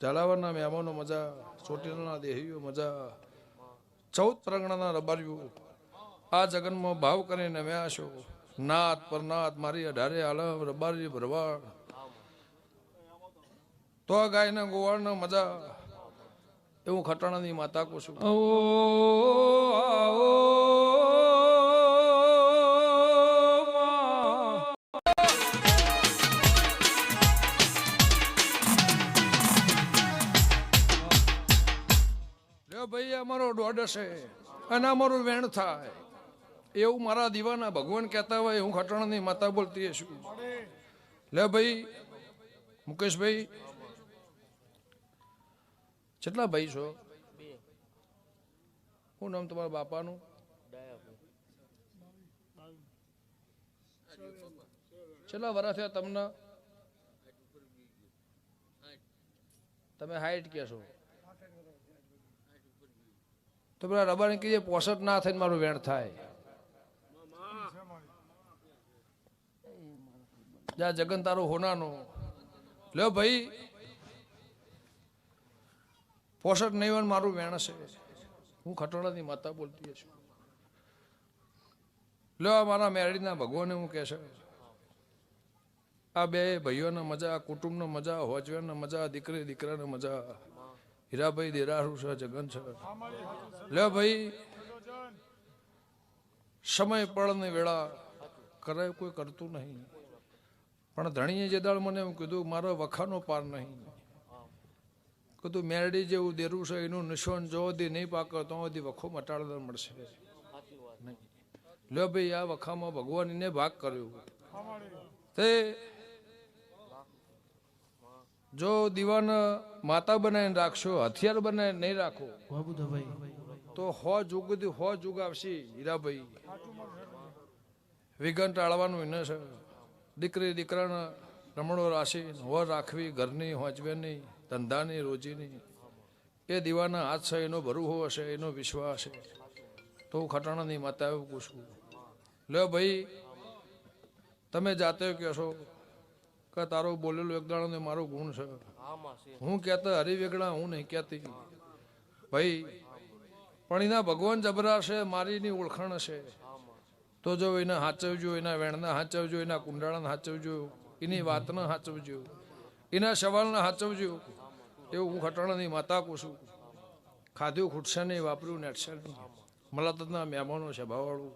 ઝાલાવારના મહેમાનો મજા ચોટીલાના દેહીઓ મજા ચૌદ પ્રગણાના રબાર્યું આ જગનમાં ભાવ કરીને મેં છો નાથ પરનાથ મારી અઢારે આલમ રબારી ભરવાડ. તો આ ગાયના ગોવાળના મજા. એવું ખટાણાની માતા કહું છું આવો આવો. ભાઈ અમારો દોડ હશે અને અમારું વેણ થાય. એવું મારા દીવાના ભગવાન કહેતા હોય, હું ખટણની માતા બોલતી છું. લે ભાઈ, મુકેશભાઈ, કેટલા ભાઈ છો? શું નામ તમારા બાપાનું? કેટલા વર્ષ થયા તમને? તમે હાઈટ કે છો. તો પેલા રબારી કહીએ પોસટ ના થઈને મારું વેણ થાય. જા જગન તારું હોનાનું. લ્યો ભાઈ, પોસટ નહીં મારું વેણ છે હું ખટોળાની માતા બોલતી છું લ્યો મારા મેરડીના ભગવાને હું કહેશે. આ બે ભાઈઓના મજા કુટુંબનો મજા, હોજવેરના મજા, દીકરી, દીકરાના મજા. હીરાભાઈ દેરારું છે, જગન છે. લ્યો ભાઈ, સમય પડની વેળા કરે કોઈ કરતું નહીં. પણ ધણીએ જે દાળ મને એમ કીધું, મારો વખાનો પાર નહીં. કીધું, મેરડી જેવું દેરું છે, એનું નિશોન જો દી નહીં પાકો, તો દી વખો મટાડદર મળશે. લ્યો ભાઈ, આ વખામાં ભગવાન એને ભાગ કર્યો. તે જો દીવાન માતા બનાવીને રાખશો હથિયાર બનાવીને નહીં રાખો તો હો જુગથી હો જુગ આવશે હીરાભાઈ. વિઘન ટાળવાનું એને છે. દીકરી દીકરાને રમણો રાશિ હો રાખવી ઘરની હોજવેની ધંધાની રોજીની. એ દીવાના હાથ છે એનો ભરૂહો હશે એનો વિશ્વાસ છે. તો હું ખટાણાની માતા એવું પૂછું. લ્યો ભાઈ તમે જાતે કહેશો કે તારો બોલેલો એક દાડો ને મારો ગુણ છે. હું કહેતા હરિવેગડા હું નહીં કહેતી. ભાઈ પણ એના ભગવાન જબરા છે મારીની ઓળખાણ છે તો જો એને હાચવજો એના વેણના હાચવજો એના કુંડાળાને હાચવજો એની વાતને હાચવજો એના સવાલને હાચવજો એવું હું ખટાણાની માતા કહું છું. ખાધું ખૂટશે નહીં વાપર્યું નેટશે નહીં. મલાતના મહેમાનો છે ભાવાળું.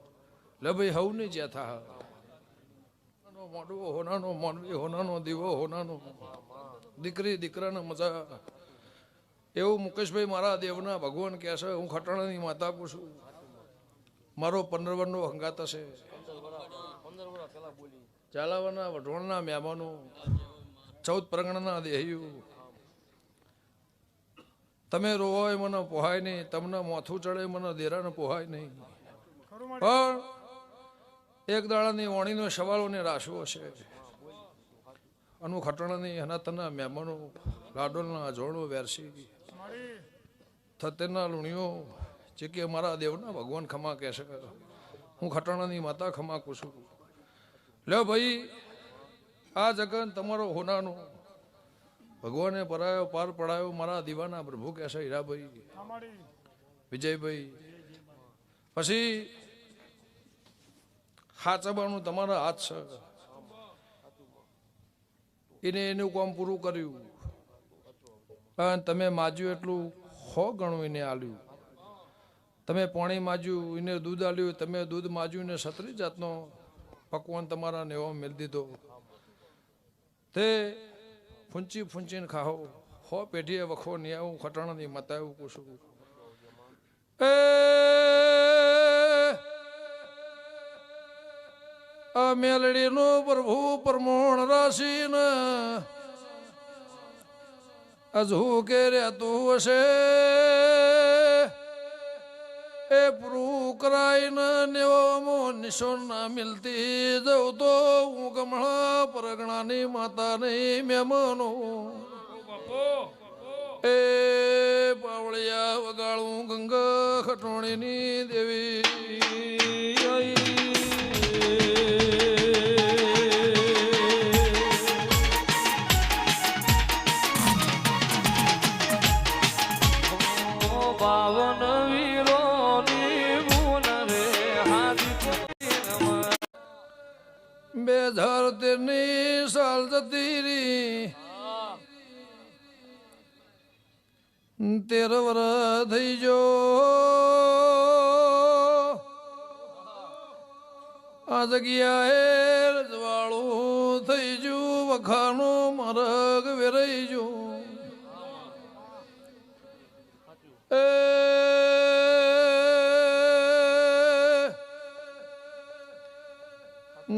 લે ભાઈ હવ નહીં જ્યાં થા. મોડવો હોનાનો મોનવી હોનાનો દીવો હોનાનો. દીકરી દીકરાને મજા. એવું મુકેશભાઈ મારા દેવના ભગવાન કહે છે હું ખટાણાની માતા આપું છું. મારો પંદરવનનો હંગાત હશે. ચાલાવાના વઢોણના મહેમાનો ચૌદ પ્રગણના દેહ્યું તમે રોવો એ મને પોહાય નહીં તમને મોથું ચડે મને દેરાને પોહાય નહીં. પણ એક દાડાની વણીનો સવાલોને રાશો છે. અનુ ખટણાની હનાતના મહેમાનો લાડોલના અજોણો વેરસી. થતેના લુણીઓ, જે કે અમારા દેવના ભગવાન ખમા કહે છે. હું ખટણાની માતા ખમા કું છું. લ્યો ભાઈ, આ જગન તમારો હોનાનો. ભગવાને પરાયો પાર પડાયો, મારા દીવાના પ્રભુ કહેશે હીરાભાઈ. વિજયભાઈ. પછી હાચવાનું તમારા હાથ છે. એને એનું કામ પૂરું કર્યું. અને તમે માજ્યું એટલું હો ગણું એને આલ્યું. તમે પાણી માજ્યું, એને દૂધ આલ્યું, તમે દૂધ માજ્યું ને સત્રી જાતનો પકવાન તમારા નેવા મેળ દીધો. તે ફૂંચી ફૂંચીને ખાઓ. હો પેઢીએ વખો નહીં આવું ખટાણાની મતાવું પૂછું. એ આ મેલડીનો પ્રભુ પ્રમોણ રાશિને. અજુ કે રહેતું હશે. એ પૂરું કરાઈને નેવો નિશોન મિલતી જવું તો હું કમળા પરગણાની માતા નહીં મહેમાનો એ પાવળિયા વગાડું ગંગા ખટોણીની દેવી. તેર વર થઈ જો આ જગ્યાએ રજવાળું થઈ જુ વખાનું મરગ વેરાઈ જુ એ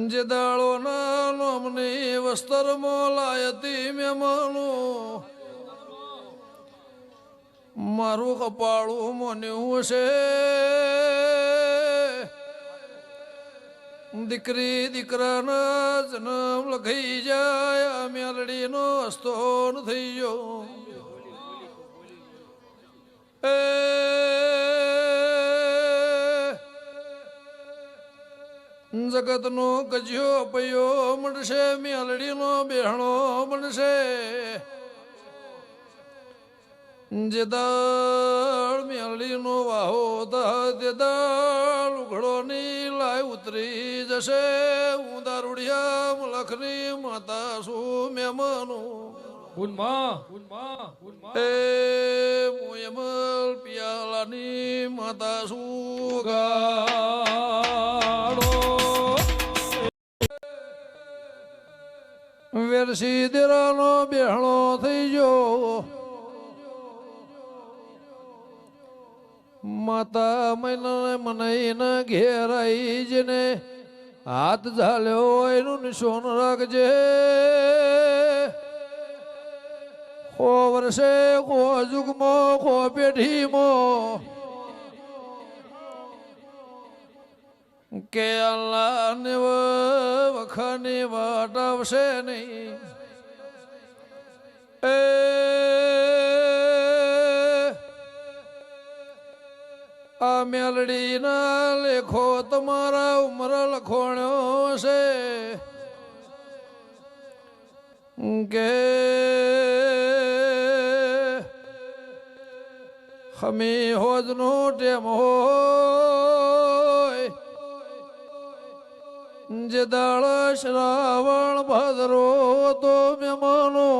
જે દાળો નામની નોમની વસ્તર મોલાયતી મહેમાનો મારું કપાળું મોન્યું છે દીકરી દીકરાના જન્મ લખાઈ જાય મેલડીનો હસ્તો થઈ ગયો. એ જગતનો ગજ્યો પયો મળશે મેલડીનો બેહણો મળશે. જે દાળ વાહો દહ તે દાળ ઉઘડો ની લાય ઉતરી જશે. હું દારૂડિયા મલખની માતા શું એ મોયમલ પિયાલાની માતા સુગાડો વેરસી દેરાનો બેહણો થઈ ગયો. માતા મને ઘેરાઈ જને. હાથ ઝાલ્યો એનું નિશોન રાખજે. કો વર્ષે કો જુગમો કો પેઢીમો. કે અલ્લાહ ને વખાની વાટ આવશે નહીં. મેલડીના લેખો તમારા ઉમર લખોણ્યો છે કે હમી હોજનો ટેમ હોય. જે દાળ શ્રાવણ ભાદરો તો મહેમાનો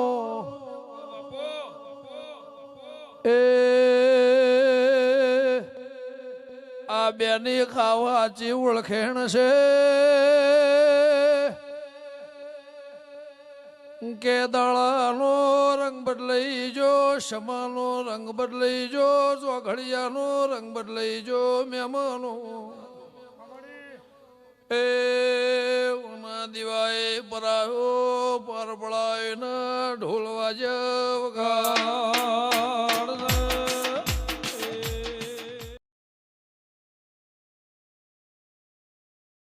બેની ખાવાચી ઓળખેણ છે. કે દાળાનો રંગ બદલાઈ જો, શમાનો રંગ બદલાઈ જો, ચોઘડિયાનો રંગ બદલાઈ જો મહેમાનો એ ઉના દિવાએ પરાયો પર પડાય ના ઢોલ વાજવ ઘા